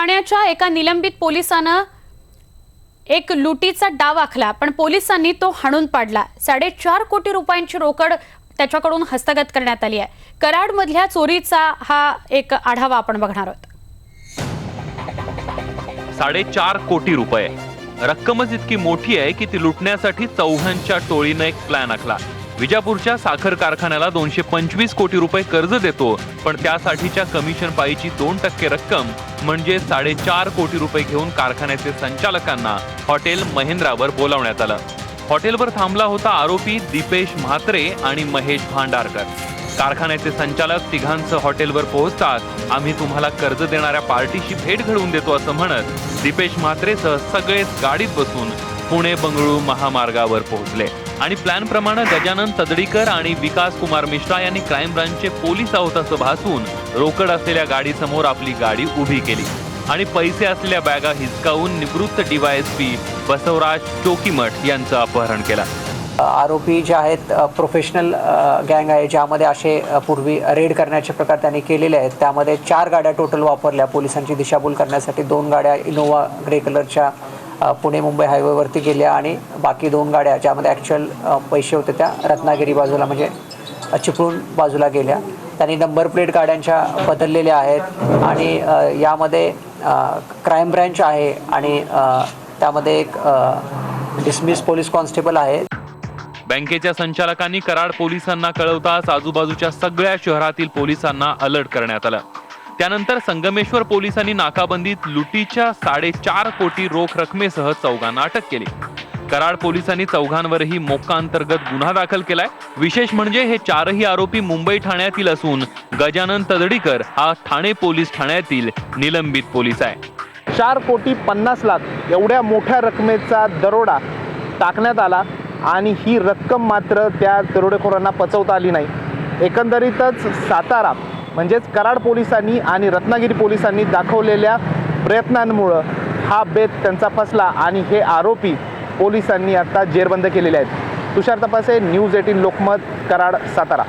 ठाण्याच्या एका निलंबित पोलिसानं एक लुटीचा डाव आखला पण पोलिसांनी तो हाणून पाडला. साडेचार कोटी रुपयांची रोकड त्याच्याकडून हस्तगत करण्यात आली आहे. कराडमधल्या चोरीचा हा एक आढावा आपण बघणार आहोत. साडेचार कोटी रुपये. रक्कमच इतकी मोठी आहे की ती लुटण्यासाठी चौघांच्या टोळीनं एक प्लॅन आखला. विजापूरच्या साखर कारखान्याला दोनशे पंचवीस कोटी रुपये कर्ज देतो पण त्यासाठीच्या कमिशन पायीची दोन टक्के रक्कम म्हणजे साडेचार कोटी रुपये घेऊन कारखान्याचे संचालकांना हॉटेल महेंद्रावर बोलावण्यात आलं. हॉटेलवर थांबला होता आरोपी दीपेश म्हात्रे आणि महेश भांडारकर. कारखान्याचे संचालक तिघांचं हॉटेलवर पोहोचतात. आम्ही तुम्हाला कर्ज देणाऱ्या पार्टीशी भेट घडवून देतो असं म्हणत दीपेश म्हात्रेसह सगळेच गाडीत बसून पुणे बंगळुरू महामार्गावर पोहोचले. आणि प्लॅनप्रमाणे गजानन तदडीकर आणि विकास कुमार मिश्रा यांनी क्राईम ब्रांचचे पोलीस आहोत असं भासून रोकड असलेल्या गाडीसमोर आपली गाडी उभी केली. आणि पैसे असलेल्या बॅगा हिसकावून निवृत्त डीवायएसपी बसवराज चोकीमठ यांचं अपहरण केलं. आरोपी जे आहेत प्रोफेशनल गँग आहे ज्यामध्ये असे पूर्वी रेड करण्याचे प्रकार त्यांनी केलेले आहेत. त्यामध्ये चार गाड्या टोटल वापरल्या. पोलिसांची दिशाभूल करण्यासाठी दोन गाड्या इनोवा ग्रे कलरच्या पुणे मुंबई हायवेवरती गेल्या आणि बाकी दोन गाड्या ज्यामध्ये ॲक्च्युअल पैसे होते त्या रत्नागिरी बाजूला म्हणजे चिपळूण बाजूला गेल्या. त्यांनी नंबर प्लेट गाड्यांच्या बदललेल्या आहेत आणि यामध्ये क्राईम ब्रँच आहे आणि त्यामध्ये एक डिसमिस पोलीस कॉन्स्टेबल आहे. बँकेच्या संचालकांनी कराड पोलिसांना कळवताच आजूबाजूच्या सगळ्या शहरातील पोलिसांना अलर्ट करण्यात आलं. त्यानंतर संगमेश्वर पोलिसांनी नाकाबंदीत लुटीच्या साडेचार कोटी रोख रकमेसह चौघांना अटक केली. कराड पोलिसांनी चौघांवरही मोक्का अंतर्गत गुन्हा दाखल केलाय. विशेष म्हणजे हे चारही आरोपी मुंबई ठाण्यातील असून गजानन तदडीकर हा ठाणे पोलीस ठाण्यातील निलंबित पोलीस आहे. चार कोटी पन्नास लाख एवढ्या मोठ्या रकमेचा दरोडा टाकण्यात आला आणि ही रक्कम मात्र त्या दरोडेखोरांना पचवता आली नाही. एकंदरीतच सातारा म्हणजेच कराड पोलिसांनी आणि रत्नागिरी पोलिसांनी दाखवलेल्या प्रयत्नांमुळं हा बेत त्यांचा फसला आणि हे आरोपी पोलिसांनी आता जेरबंद केलेले आहेत. Tushar Tapase news eighteen Lokmat Karad Satara.